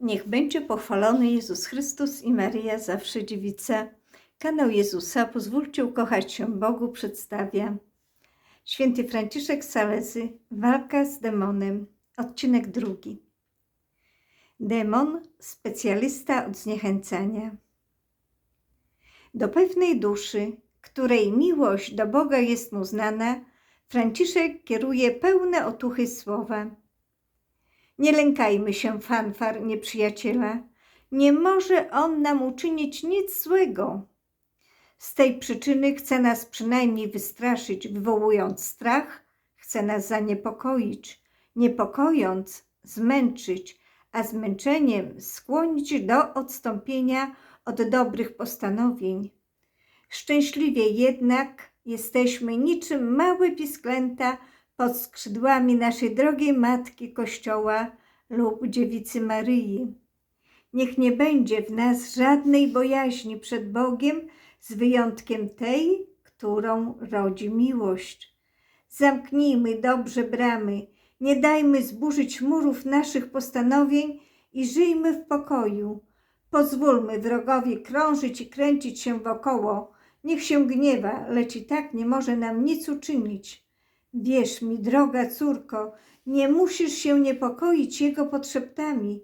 Niech będzie pochwalony Jezus Chrystus i Maryja zawsze dziewica. Kanał Jezusa Pozwólcie ukochać się Bogu przedstawia. Święty Franciszek Salezy Walka z demonem. Odcinek drugi. Demon specjalista od zniechęcania. Do pewnej duszy, której miłość do Boga jest mu znana, Franciszek kieruje pełne otuchy słowa. Nie lękajmy się fanfar nieprzyjaciela. Nie może on nam uczynić nic złego. Z tej przyczyny chce nas przynajmniej wystraszyć, wywołując strach, chce nas zaniepokoić, niepokojąc, zmęczyć, a zmęczeniem skłonić do odstąpienia od dobrych postanowień. Szczęśliwie jednak jesteśmy niczym małe pisklęta pod skrzydłami naszej drogiej Matki Kościoła lub Dziewicy Maryi. Niech nie będzie w nas żadnej bojaźni przed Bogiem, z wyjątkiem tej, którą rodzi miłość. Zamknijmy dobrze bramy, nie dajmy zburzyć murów naszych postanowień i żyjmy w pokoju. Pozwólmy wrogowi krążyć i kręcić się wokoło. Niech się gniewa, lecz i tak nie może nam nic uczynić. Wierz mi, droga córko, nie musisz się niepokoić jego podszeptami.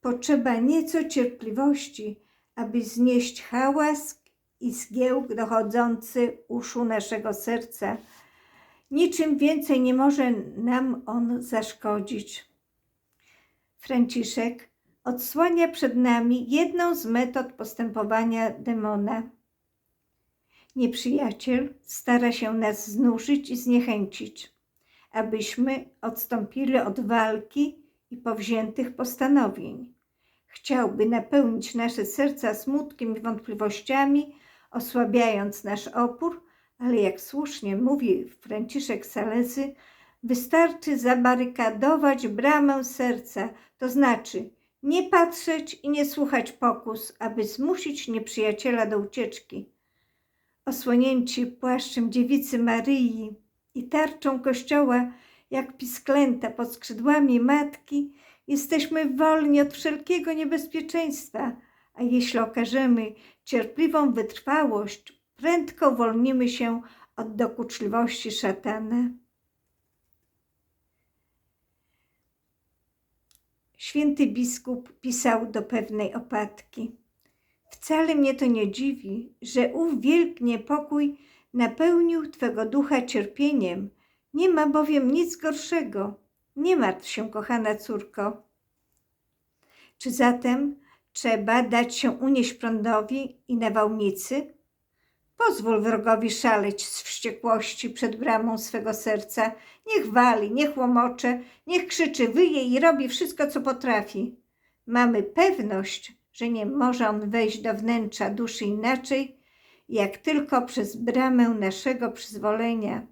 Potrzeba nieco cierpliwości, aby znieść hałas i zgiełk dochodzący uszu naszego serca. Niczym więcej nie może nam on zaszkodzić. Franciszek odsłania przed nami jedną z metod postępowania demona. Nieprzyjaciel stara się nas znużyć i zniechęcić, abyśmy odstąpili od walki i powziętych postanowień. Chciałby napełnić nasze serca smutkiem i wątpliwościami, osłabiając nasz opór, ale jak słusznie mówi Franciszek Salezy, wystarczy zabarykadować bramę serca, to znaczy nie patrzeć i nie słuchać pokus, aby zmusić nieprzyjaciela do ucieczki. Osłonięci płaszczem dziewicy Maryi i tarczą Kościoła, jak pisklęta pod skrzydłami Matki, jesteśmy wolni od wszelkiego niebezpieczeństwa, a jeśli okażemy cierpliwą wytrwałość, prędko uwolnimy się od dokuczliwości szatana. Święty biskup pisał do pewnej opatki. Wcale mnie to nie dziwi, że ów wielki niepokój napełnił Twego ducha cierpieniem. Nie ma bowiem nic gorszego. Nie martw się, kochana córko. Czy zatem trzeba dać się unieść prądowi i nawałnicy? Pozwól wrogowi szaleć z wściekłości przed bramą swego serca. Niech wali, niech łomocze, niech krzyczy, wyje i robi wszystko, co potrafi. Mamy pewność, że nie może on wejść do wnętrza duszy inaczej, jak tylko przez bramę naszego przyzwolenia.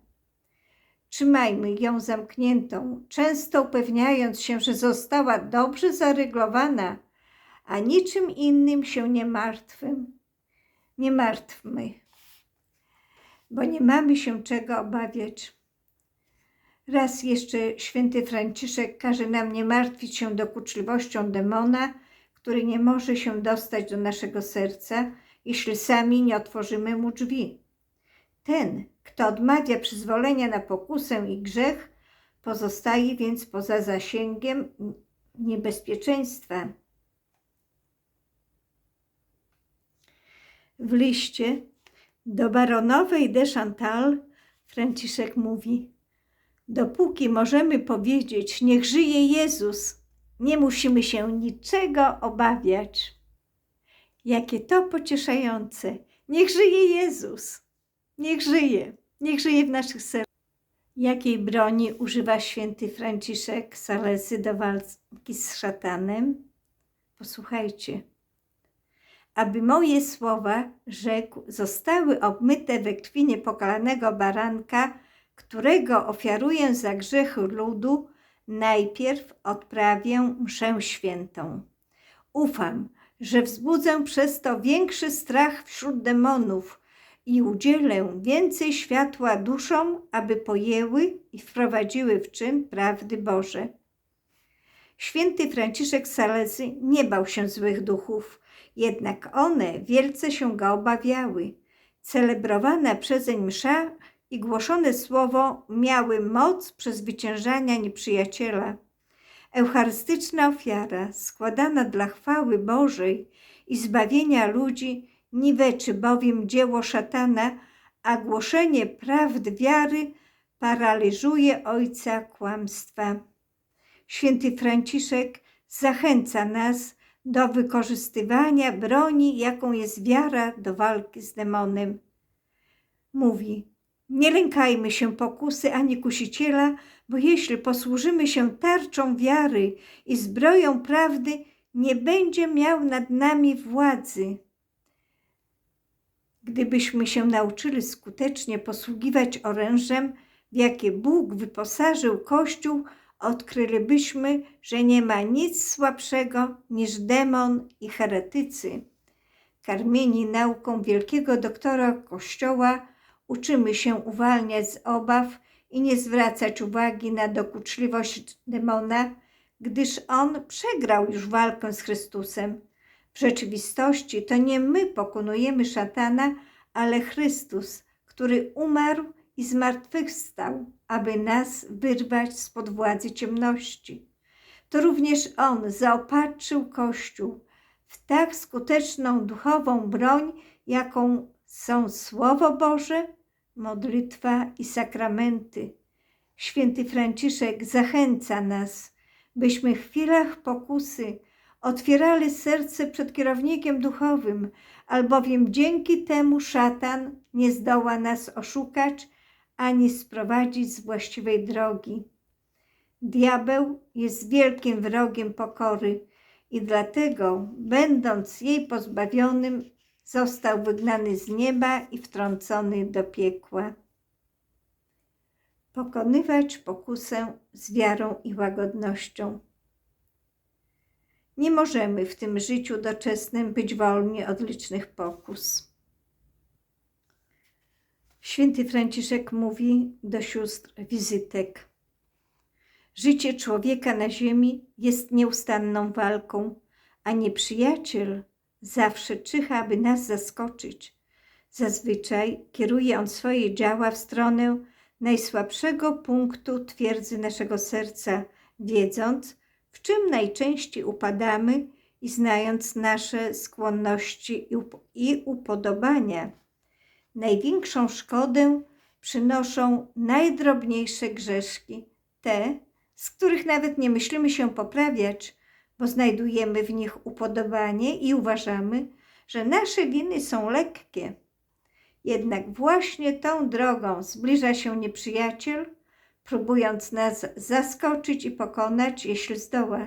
Trzymajmy ją zamkniętą, często upewniając się, że została dobrze zaryglowana, a niczym innym się nie martwym. Nie martwmy, bo nie mamy się czego obawiać. Raz jeszcze święty Franciszek każe nam nie martwić się dokuczliwością demona, który nie może się dostać do naszego serca, jeśli sami nie otworzymy mu drzwi. Ten, kto odmawia przyzwolenia na pokusę i grzech, pozostaje więc poza zasięgiem niebezpieczeństwa. W liście do baronowej de Chantal Franciszek mówi: Dopóki możemy powiedzieć, niech żyje Jezus, nie musimy się niczego obawiać. Jakie to pocieszające! Niech żyje Jezus! Niech żyje! Niech żyje w naszych sercach. Jakiej broni używa święty Franciszek Salezy do walki z szatanem? Posłuchajcie. Aby moje słowa, rzekł, zostały obmyte we krwi niepokalanego baranka, którego ofiaruję za grzechy ludu, najpierw odprawię mszę świętą. Ufam, że wzbudzę przez to większy strach wśród demonów i udzielę więcej światła duszom, aby pojęły i wprowadziły w czyn prawdy Boże. Święty Franciszek Salezy nie bał się złych duchów, jednak one wielce się go obawiały. Celebrowana przezeń msza i głoszone słowo miały moc przezwyciężania nieprzyjaciela. Eucharystyczna ofiara składana dla chwały Bożej i zbawienia ludzi niweczy bowiem dzieło szatana, a głoszenie prawd wiary paraliżuje ojca kłamstwa. Święty Franciszek zachęca nas do wykorzystywania broni, jaką jest wiara do walki z demonem. Mówi: Nie lękajmy się pokusy ani kusiciela, bo jeśli posłużymy się tarczą wiary i zbroją prawdy, nie będzie miał nad nami władzy. Gdybyśmy się nauczyli skutecznie posługiwać orężem, w jakie Bóg wyposażył Kościół, odkrylibyśmy, że nie ma nic słabszego niż demon i heretycy. Karmieni nauką wielkiego doktora Kościoła, uczymy się uwalniać z obaw i nie zwracać uwagi na dokuczliwość demona, gdyż on przegrał już walkę z Chrystusem. W rzeczywistości to nie my pokonujemy szatana, ale Chrystus, który umarł i zmartwychwstał, aby nas wyrwać spod władzy ciemności. To również On zaopatrzył Kościół w tak skuteczną duchową broń, jaką są Słowo Boże, modlitwa i sakramenty. Święty Franciszek zachęca nas, byśmy w chwilach pokusy otwierali serce przed kierownikiem duchowym, albowiem dzięki temu szatan nie zdoła nas oszukać ani sprowadzić z właściwej drogi. Diabeł jest wielkim wrogiem pokory i dlatego, będąc jej pozbawionym, został wygnany z nieba i wtrącony do piekła. Pokonywać pokusę z wiarą i łagodnością. Nie możemy w tym życiu doczesnym być wolni od licznych pokus. Święty Franciszek mówi do sióstr wizytek. Życie człowieka na ziemi jest nieustanną walką, a nieprzyjaciel zawsze czyha, aby nas zaskoczyć. Zazwyczaj kieruje on swoje działa w stronę najsłabszego punktu twierdzy naszego serca, wiedząc, w czym najczęściej upadamy i znając nasze skłonności i upodobania. Największą szkodę przynoszą najdrobniejsze grzeszki, te, z których nawet nie myślimy się poprawiać, bo znajdujemy w nich upodobanie i uważamy, że nasze winy są lekkie. Jednak właśnie tą drogą zbliża się nieprzyjaciel, próbując nas zaskoczyć i pokonać, jeśli zdoła.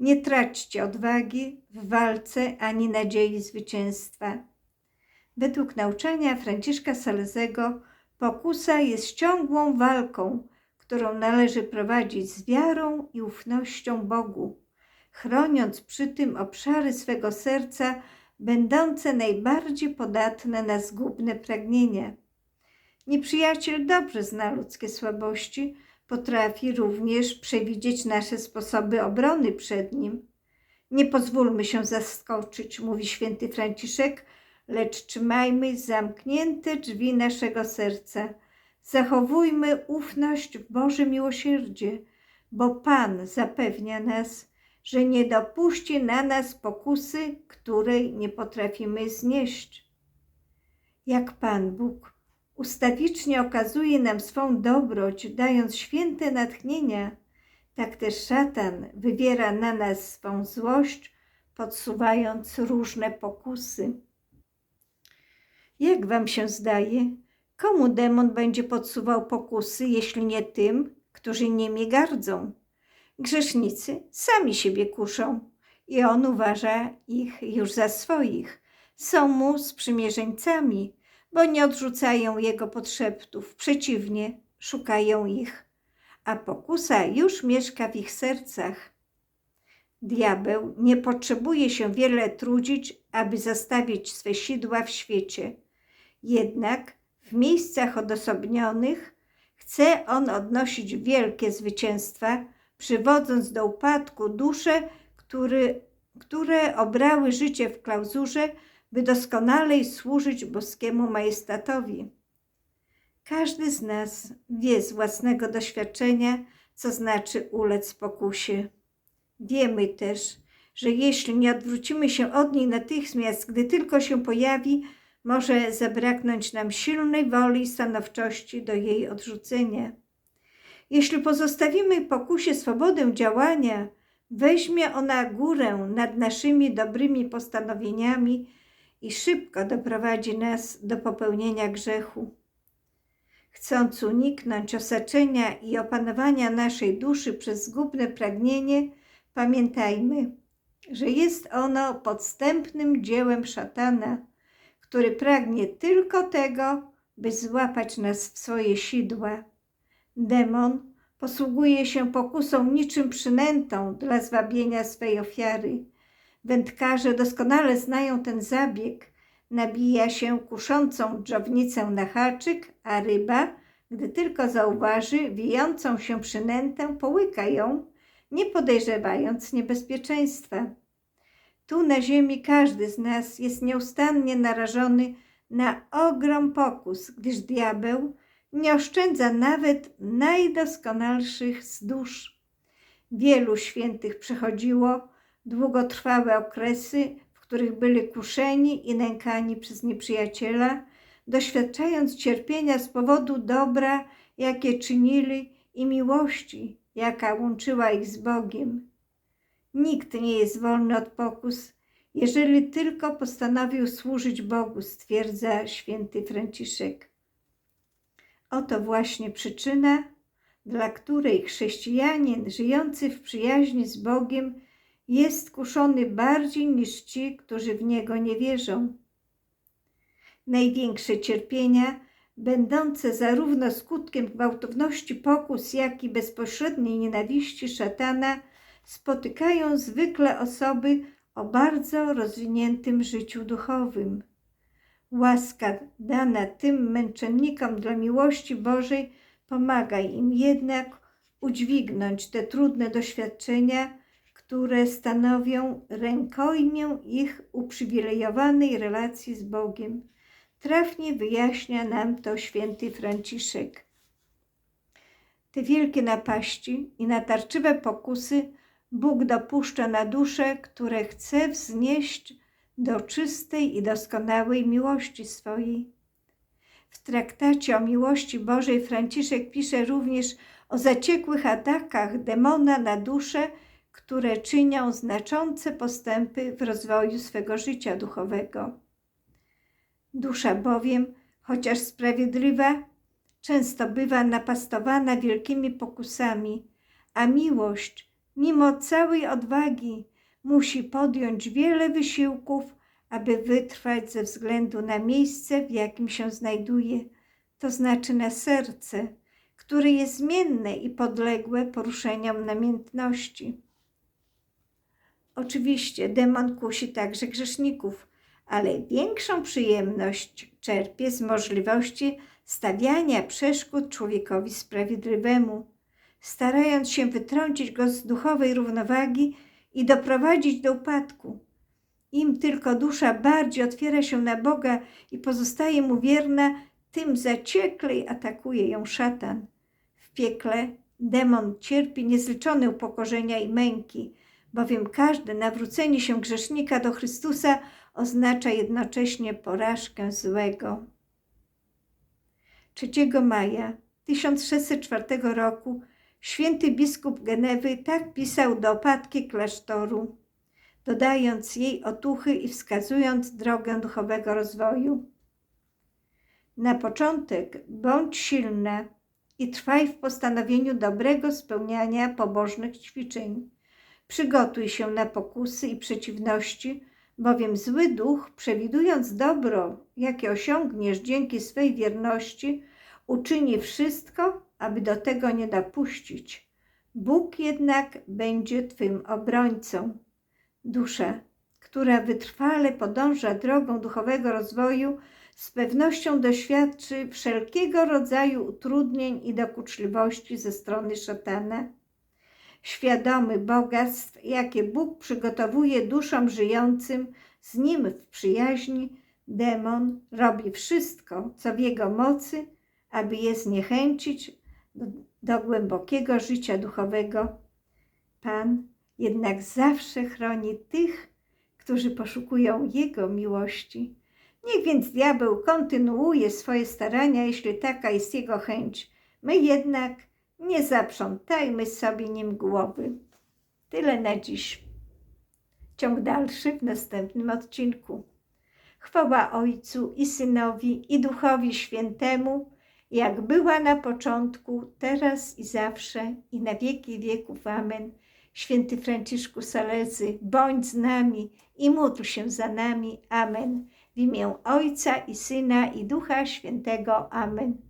Nie traćcie odwagi w walce ani nadziei zwycięstwa. Według nauczania Franciszka Salezego pokusa jest ciągłą walką, którą należy prowadzić z wiarą i ufnością Bogu, chroniąc przy tym obszary swego serca będące najbardziej podatne na zgubne pragnienia. Nieprzyjaciel dobrze zna ludzkie słabości, potrafi również przewidzieć nasze sposoby obrony przed nim. Nie pozwólmy się zaskoczyć, mówi święty Franciszek, lecz trzymajmy zamknięte drzwi naszego serca. Zachowujmy ufność w Boże miłosierdzie, bo Pan zapewnia nas, że nie dopuści na nas pokusy, której nie potrafimy znieść. Jak Pan Bóg ustawicznie okazuje nam swą dobroć, dając święte natchnienia, tak też szatan wywiera na nas swą złość, podsuwając różne pokusy. Jak wam się zdaje, komu demon będzie podsuwał pokusy, jeśli nie tym, którzy nimi gardzą? Grzesznicy sami siebie kuszą i on uważa ich już za swoich. Są mu sprzymierzeńcami, bo nie odrzucają jego podszeptów, przeciwnie, szukają ich, a pokusa już mieszka w ich sercach. Diabeł nie potrzebuje się wiele trudzić, aby zastawić swe sidła w świecie. Jednak w miejscach odosobnionych chce on odnosić wielkie zwycięstwa, przywodząc do upadku dusze, który, które obrały życie w klauzurze, by doskonalej służyć boskiemu majestatowi. Każdy z nas wie z własnego doświadczenia, co znaczy ulec pokusie. Wiemy też, że jeśli nie odwrócimy się od niej natychmiast, gdy tylko się pojawi, może zabraknąć nam silnej woli i stanowczości do jej odrzucenia. Jeśli pozostawimy pokusie swobodę działania, weźmie ona górę nad naszymi dobrymi postanowieniami i szybko doprowadzi nas do popełnienia grzechu. Chcąc uniknąć osaczenia i opanowania naszej duszy przez zgubne pragnienie, pamiętajmy, że jest ono podstępnym dziełem szatana, który pragnie tylko tego, by złapać nas w swoje sidła. Demon posługuje się pokusą niczym przynętą dla zwabienia swej ofiary. Wędkarze doskonale znają ten zabieg. Nabija się kuszącą dżownicę na haczyk, a ryba, gdy tylko zauważy wijącą się przynętę, połyka ją, nie podejrzewając niebezpieczeństwa. Tu na ziemi każdy z nas jest nieustannie narażony na ogrom pokus, gdyż diabeł nie oszczędza nawet najdoskonalszych z dusz. Wielu świętych przechodziło długotrwałe okresy, w których byli kuszeni i nękani przez nieprzyjaciela, doświadczając cierpienia z powodu dobra, jakie czynili i miłości, jaka łączyła ich z Bogiem. Nikt nie jest wolny od pokus, jeżeli tylko postanowił służyć Bogu, stwierdza święty Franciszek. Oto właśnie przyczyna, dla której chrześcijanin żyjący w przyjaźni z Bogiem jest kuszony bardziej niż ci, którzy w Niego nie wierzą. Największe cierpienia, będące zarówno skutkiem gwałtowności pokus, jak i bezpośredniej nienawiści szatana, spotykają zwykle osoby o bardzo rozwiniętym życiu duchowym. Łaska dana tym męczennikom dla miłości Bożej pomaga im jednak udźwignąć te trudne doświadczenia, które stanowią rękojmię ich uprzywilejowanej relacji z Bogiem. Trafnie wyjaśnia nam to święty Franciszek. Te wielkie napaści i natarczywe pokusy Bóg dopuszcza na dusze, które chce wznieść do czystej i doskonałej miłości swojej. W traktacie o miłości Bożej Franciszek pisze również o zaciekłych atakach demona na dusze, które czynią znaczące postępy w rozwoju swego życia duchowego. Dusza bowiem, chociaż sprawiedliwa, często bywa napastowana wielkimi pokusami, a miłość, mimo całej odwagi, musi podjąć wiele wysiłków, aby wytrwać ze względu na miejsce, w jakim się znajduje, to znaczy na serce, które jest zmienne i podległe poruszeniom namiętności. Oczywiście demon kusi także grzeszników, ale większą przyjemność czerpie z możliwości stawiania przeszkód człowiekowi sprawiedliwemu, starając się wytrącić go z duchowej równowagi i doprowadzić do upadku. Im tylko dusza bardziej otwiera się na Boga i pozostaje mu wierna, tym zaciekliej atakuje ją szatan. W piekle demon cierpi niezliczone upokorzenia i męki, bowiem każde nawrócenie się grzesznika do Chrystusa oznacza jednocześnie porażkę złego. 3 maja 1604 roku święty biskup Genewy tak pisał do opatki klasztoru, dodając jej otuchy i wskazując drogę duchowego rozwoju. Na początek bądź silna i trwaj w postanowieniu dobrego spełniania pobożnych ćwiczeń. Przygotuj się na pokusy i przeciwności, bowiem zły duch, przewidując dobro, jakie osiągniesz dzięki swej wierności, uczyni wszystko, aby do tego nie dopuścić. Bóg jednak będzie Twym obrońcą. Dusza, która wytrwale podąża drogą duchowego rozwoju, z pewnością doświadczy wszelkiego rodzaju utrudnień i dokuczliwości ze strony szatana. świadomy bogactw, jakie Bóg przygotowuje duszom żyjącym z Nim w przyjaźni, demon robi wszystko, co w jego mocy, aby je zniechęcić do, głębokiego życia duchowego. Pan jednak zawsze chroni tych, którzy poszukują Jego miłości. Niech więc diabeł kontynuuje swoje starania, jeśli taka jest jego chęć. My jednak nie zaprzątajmy sobie nim głowy. Tyle na dziś. Ciąg dalszy w następnym odcinku. Chwała Ojcu i Synowi i Duchowi Świętemu, jak była na początku, teraz i zawsze, i na wieki wieków. Amen. Święty Franciszku Salezy, bądź z nami i módl się za nami. Amen. W imię Ojca i Syna i Ducha Świętego. Amen.